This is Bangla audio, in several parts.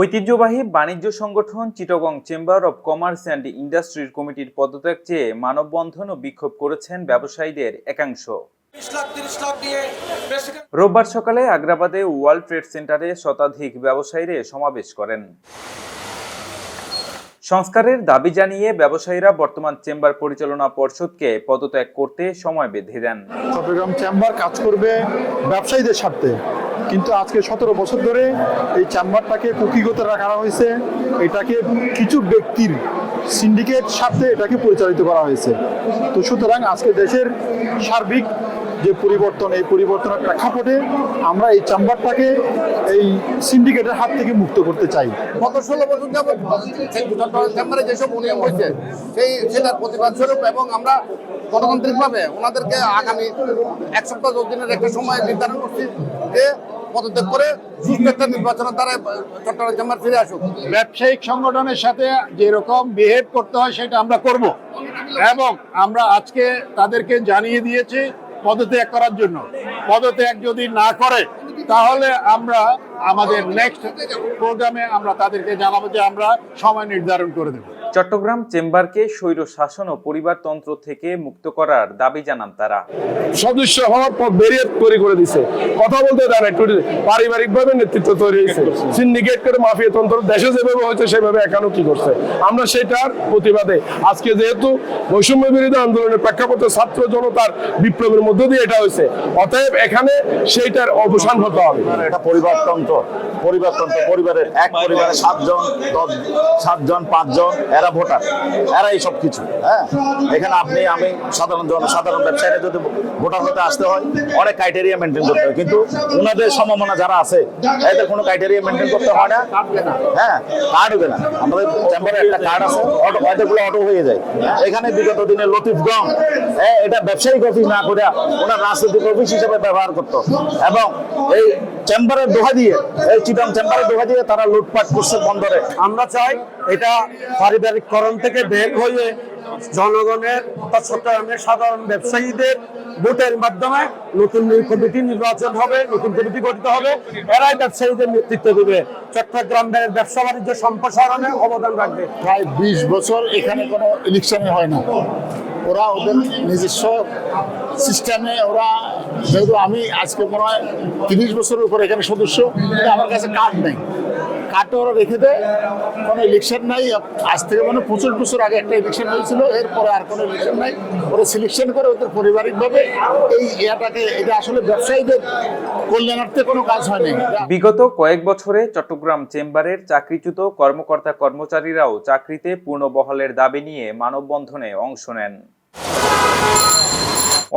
ঐতিহ্যবাহী বাণিজ্য সংগঠন Chittagong chamber of commerce and ইন্ডাস্ট্রির কমিটির পদত্যাগ চেয়ে মানববন্ধন ও বিক্ষোভ করেছেন ব্যবসায়ীদের একাংশ। রোববার সকালে আগ্রাবাদে ওয়ার্ল্ড ট্রেড সেন্টারে শতাধিক ব্যবসায়ীরা সমাবেশ করেন। সংস্কারের দাবি জানিয়ে ব্যবসায়ীরা বর্তমান চেম্বার পরিচালনা পর্ষদকে পদত্যাগ করতে সময় বেঁধে দেন। চট্টগ্রাম চেম্বার কাজ করবে ব্যবসায়ীদের স্বার্থে। কিন্তু আজকে সতেরো বছর ধরে এই চেম্বারটাকে কুকিগত রাখা হয়েছে। এটাকে কিছু ব্যক্তির সিন্ডিকেট স্বার্থে এটাকে পরিচালিত করা হয়েছে। তো সুতরাং আজকে দেশের সার্বিক যে পরিবর্তন এই পরিবর্তনের প্রেক্ষাপটে আমরা এই চেম্বারটাকে এই সিন্ডিকেটের হাত থেকে মুক্ত করতে চাই। গত ষোলো বছর যাবৎ চেম্বারে যেসব অনিয়ম হয়েছে সেই সেটার প্রতিবাদ স্বরূপ এবং আমরা গণতান্ত্রিকভাবে ওনাদেরকে আগামী এক সপ্তাহ দশ দিনের একটা সময় নির্ধারণ করছি যে পদত্যাগ করে সুস্থ একটা নির্বাচনের দ্বারা চট্টগ্রাম চেম্বার ফিরে আসুক। ব্যবসায়িক সংগঠনের সাথে যেরকম বিহেভ করতে হয় সেটা আমরা করব। এবং আমরা আজকে তাদেরকে জানিয়ে দিয়েছি পদত্যাগ করার জন্য। পদত্যাগ যদি না করে, তাহলে আমরা আমাদের নেক্সট প্রোগ্রামে আমরা তাদেরকে জানাব যে আমরা সময় নির্ধারণ করে দেবো। চট্টগ্রাম চেম্বারকে স্বৈর শাসন ও পরিবারতন্ত্র থেকে মুক্ত করার দাবি জানান তারা। সদস্য হওয়ার পর বেরিয়ে তৈরি করে দিছে। কথা বলতে দেয় একটু পারিবারিক ভাবে নেতৃত্ব তৈরি হয়েছে। সিন্ডিকেট করে মাফিয়া তন্ত্র দেশে যেভাবে হয়েছে সেভাবে এখানেও কি করছে? আমরা সেটার প্রতিবাদে। আজকে যেহেতু বৈষম্য বিরোধী আন্দোলনের প্রেক্ষাপটে ছাত্র জনতার বিপ্লবের মধ্য দিয়ে এটা হয়েছে অতএব এখানে সেইটার অবসান হতে হবে। এটা পরিবারতন্ত্র পরিবারতন্ত্র পরিবারের এক পরিবারে সাতজন দশ সাতজন পাঁচজন এরা ভোটার এরা এই সব কিছু হ্যাঁ? এখানে আপনি আমি সাধারণ সাধারণ ব্যবসায়ীরা যদি ভোটার হতে আসতে হয় অনেক ক্রাইটেরিয়া মেনটেন করতে হয়। কিন্তু ওনাদের সম্ভাবনা যারা আছে এদের কোনো ক্রাইটেরিয়া মেনটেন করতে হয় না। হ্যাঁ কার্ড হবে না। আমাদের চেম্বারে একটা কার্ড আছে অটো এদেরগুলো অটো হয়ে যায়। এখানে বিগত দিনে লতিফগঞ্জ হ্যাঁ, এটা ব্যবসায়িক অফিস না করে ওনার রাজনৈতিক অফিস হিসেবে ব্যবহার করতো। এবং এই চেম্বারের দোহা দিয়ে এই চিটং চেম্বারের দোহা দিয়ে তারা লুটপাট করছে বন্দরে। আমরা চাই এটা পারিবারিককরণ থেকে বের হয়ে জনগণের চট্টগ্রামের সাধারণ ব্যবসায়ীদের ভোটের মাধ্যমে নতুন কমিটি নির্বাচন হবে, নতুন কমিটি গঠিত হবে। এরাই ব্যবসায়ীদের নেতৃত্ব দেবে। চট্টগ্রামের ব্যবসা বাণিজ্য সম্প্রসারণে অবদান রাখবে। প্রায় বিশ বছর এখানে কোনো ইলেকশনে হয় না। ওরা ওদের নিজস্ব সিস্টেমে ওরা, যেহেতু আমি আজকে মনে হয় তিরিশ বছরের উপর এখানে সদস্য আমার কাছে কার্ড নেই। ওরা রেখে দেয়। কোনো ইলেকশন নাই। আজ থেকে মানে পঁচিশ বছর আগে একটা ইলেকশন হয়েছিল। এরপরে আর কোনো ইলেকশন নাই। ওরা সিলেকশন করে ওদের পারিবারিকভাবে এই ইয়াটাকে, এটা আসলে ব্যবসায়ীদের কল্যাণার্থে কোনো কাজ হয়নি বিগত কয়েক বছরে চট্টগ্রাম চেম্বারের চাকরিচ্যুত কর্মকর্তা কর্মচারীরাও চাকরিতে পূর্ণ বহালের দাবি নিয়ে মানববন্ধনে অংশ নেন।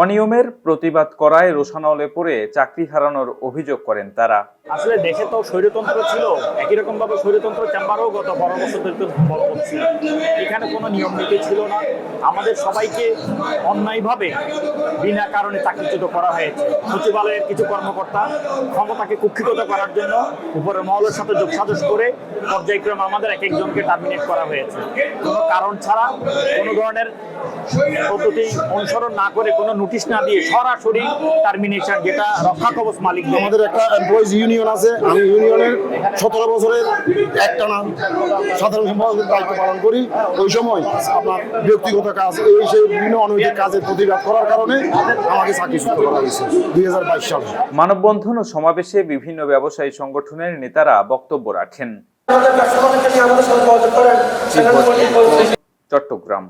অনিয়মের প্রতিবাদ করায় রোশানলে পড়ে চাকরি হারানোর অভিযোগ করেন তারা। আসলে দেশে তো স্বৈরতন্ত্র ছিল, একই রকম ভাবে স্বৈরতন্ত্র চেম্বারও গত বারো বছর ধরে ছিল এখানে কোনো নিয়ম নীতি ছিল না। আমাদের সবাইকে অন্যায়ভাবে বিনা কারণে চাকরিচ্যুত করা হয়েছে। সচিবালয়ের কিছু কর্মকর্তা ক্ষমতাকে কুক্ষিগত করার জন্য উপরের মহলের সাথে যোগসাজশ করে পর্যায়ক্রমে আমাদের এক একজনকে টার্মিনেট করা হয়েছে। কোনো কারণ ছাড়া কোনো ধরনের পদ্ধতি অনুসরণ না করে কোনো নোটিশ না দিয়ে সরাসরি টার্মিনেশন যেটা রক্ষা কবচ মালিক আমাদের একটা এমপ্লয়িজ ইউনিয়ন আছে। আমি ইউনিয়নের সতেরো বছরের একটা নাম সাধারণ সম্পাদকের দায়িত্ব পালন করি। ওই সময় আপনার ব্যক্তিগত কাজ এই সেই বিভিন্ন অনৈতিক কাজের প্রতিবাদ করার কারণে আমাকে চাকরিচ্যুত করা হয়েছে দুই হাজার বাইশ সালে। মানববন্ধন ও সমাবেশে বিভিন্ন ব্যবসায়ী সংগঠনের নেতারা বক্তব্য রাখেন। চট্টগ্রাম।